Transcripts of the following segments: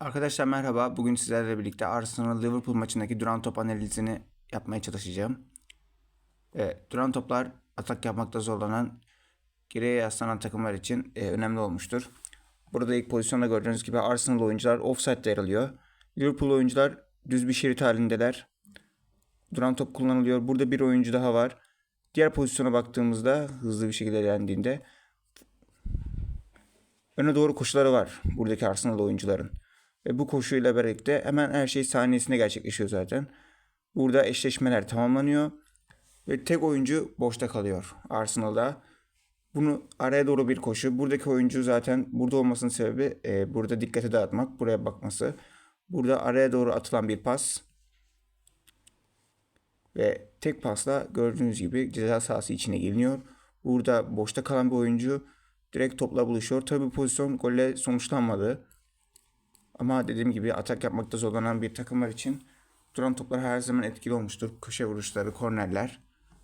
Arkadaşlar merhaba. Bugün sizlerle birlikte Arsenal Liverpool maçındaki duran top analizini yapmaya çalışacağım. Evet, duran toplar atak yapmakta zorlanan geriye yaslanan takımlar için e, önemli olmuştur. Burada ilk pozisyonda gördüğünüz gibi Arsenal oyuncular offside'de yer alıyor. Liverpool oyuncular düz bir şerit halindeler. Duran top kullanılıyor. Burada bir oyuncu daha var. Diğer pozisyona baktığımızda hızlı bir şekilde ilerlendiğinde öne doğru koşuları var buradaki Arsenal oyuncuların. Ve bu koşuyla birlikte hemen her şey saniyesinde gerçekleşiyor zaten. Burada eşleşmeler tamamlanıyor. Ve tek oyuncu boşta kalıyor Arsenal'da. Bunu araya doğru bir koşu. Buradaki oyuncu zaten burada olmasının sebebi e, burada dikkate dağıtmak, buraya bakması. Burada araya doğru atılan bir pas. Ve tek pasla gördüğünüz gibi ceza sahası içine geliniyor. Burada boşta kalan bir oyuncu direkt topla buluşuyor. Tabi pozisyon golle sonuçlanmadı. Ama dediğim gibi atak yapmakta zorlanan bir takımlar için duran toplar her zaman etkili olmuştur. Köşe vuruşları, kornerler,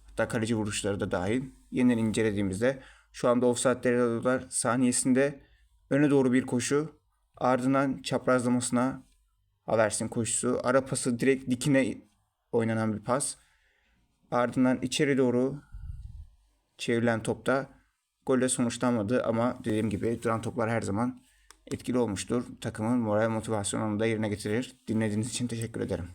hatta kaleci vuruşları da dahil. Yeniden incelediğimizde şu anda offside'leri alıyorlar. Saniyesinde öne doğru bir koşu, ardından çaprazlamasına Havertz'in koşusu, ara pası direkt dikine oynanan bir pas. Ardından içeri doğru çevrilen topta golle sonuçlanmadı ama dediğim gibi duran toplar her zaman etkili olmuştur. Takımın moral motivasyonunu da yerine getirir. Dinlediğiniz için teşekkür ederim.